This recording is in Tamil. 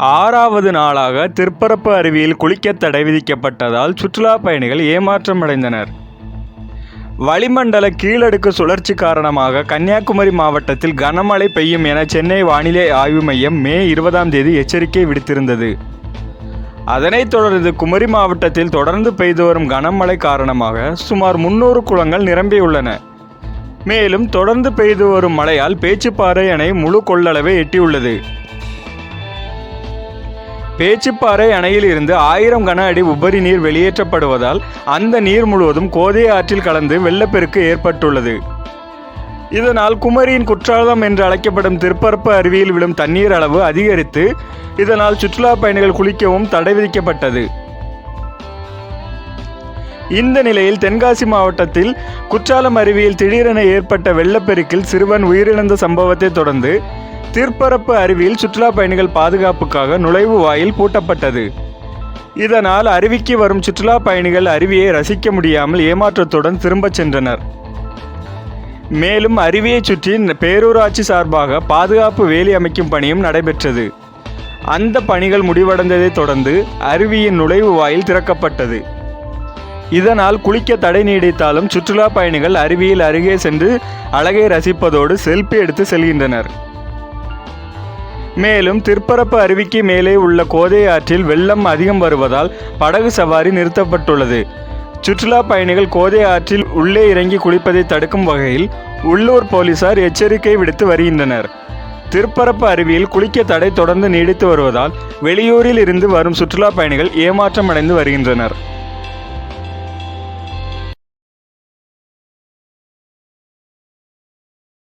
ஆறாவது நாளாக திருப்பரப்பு அருவியில் குளிக்க தடை விதிக்கப்பட்டதால் சுற்றுலா பயணிகள் ஏமாற்றமடைந்தனர் வளிமண்டல கீழடுக்கு சுழற்சி காரணமாக கன்னியாகுமரி மாவட்டத்தில் கனமழை பெய்யும் என சென்னை வானிலை ஆய்வு மையம் மே இருபதாம் தேதி எச்சரிக்கை விடுத்திருந்தது. அதனைத் தொடர்ந்து குமரி மாவட்டத்தில் தொடர்ந்து பெய்து வரும் கனமழை காரணமாக சுமார் முன்னூறு குளங்கள் நிரம்பியுள்ளன. மேலும் தொடர்ந்து பெய்து வரும் மழையால் பேச்சுப்பாறை அணை முழு கொள்ளளவை எட்டியுள்ளது. பேச்சுப்பாறை அணையில் இருந்து ஆயிரம் கன அடி உபரி நீர் வெளியேற்றப்படுவதால் அந்த நீர் முழுவதும் கோதை ஆற்றில் கலந்து வெள்ளப்பெருக்கு ஏற்பட்டுள்ளது. இதனால் குமரியின் குற்றாலம் என்று அழைக்கப்படும் திருப்பரப்பு அருவியில் விழும் தண்ணீர் அளவு அதிகரித்து இதனால் சுற்றுலா பயணிகள் குளிக்கவும் தடை விதிக்கப்பட்டது. இந்த நிலையில் தென்காசி மாவட்டத்தில் குற்றாலம் அருவியில் திடீரென ஏற்பட்ட வெள்ளப்பெருக்கில் சிறுவன் உயிரிழந்த சம்பவத்தை தொடர்ந்து திருப்பரப்பு அருவியில் சுற்றுலா பயணிகள் பாதுகாப்புக்காக நுழைவு வாயில் பூட்டப்பட்டது. இதனால் அருவிக்கு வரும் சுற்றுலா பயணிகள் அருவியை ரசிக்க முடியாமல் ஏமாற்றத்துடன் திரும்பச் சென்றனர். மேலும் அருவியைச் சுற்றி பேரூராட்சி சார்பாக பாதுகாப்பு வேலி அமைக்கும் பணியும் நடைபெற்றது. அந்த பணிகள் முடிவடைந்ததைத் தொடர்ந்து அருவியின் நுழைவு வாயில் திறக்கப்பட்டது. இதனால் குளிக்க தடை நீடித்தாலும் சுற்றுலா பயணிகள் அருவியில் அருகே சென்று அழகை ரசிப்பதோடு செல்ஃபி எடுத்து செல்கின்றனர். மேலும் திருப்பரப்பு அருவிக்கு மேலே உள்ள கோதை ஆற்றில் வெள்ளம் அதிகம் வருவதால் படகு சவாரி நிறுத்தப்பட்டுள்ளது. சுற்றுலா பயணிகள் கோதை ஆற்றில் உள்ளே இறங்கி குளிப்பதை தடுக்கும் வகையில் உள்ளூர் போலீசார் எச்சரிக்கை விடுத்து வருகின்றனர். திருப்பரப்பு அருவியில் குளிக்க தடை தொடர்ந்து நீடித்து வருவதால் வெளியூரில் இருந்து வரும் சுற்றுலா பயணிகள் ஏமாற்றமடைந்து வருகின்றனர்.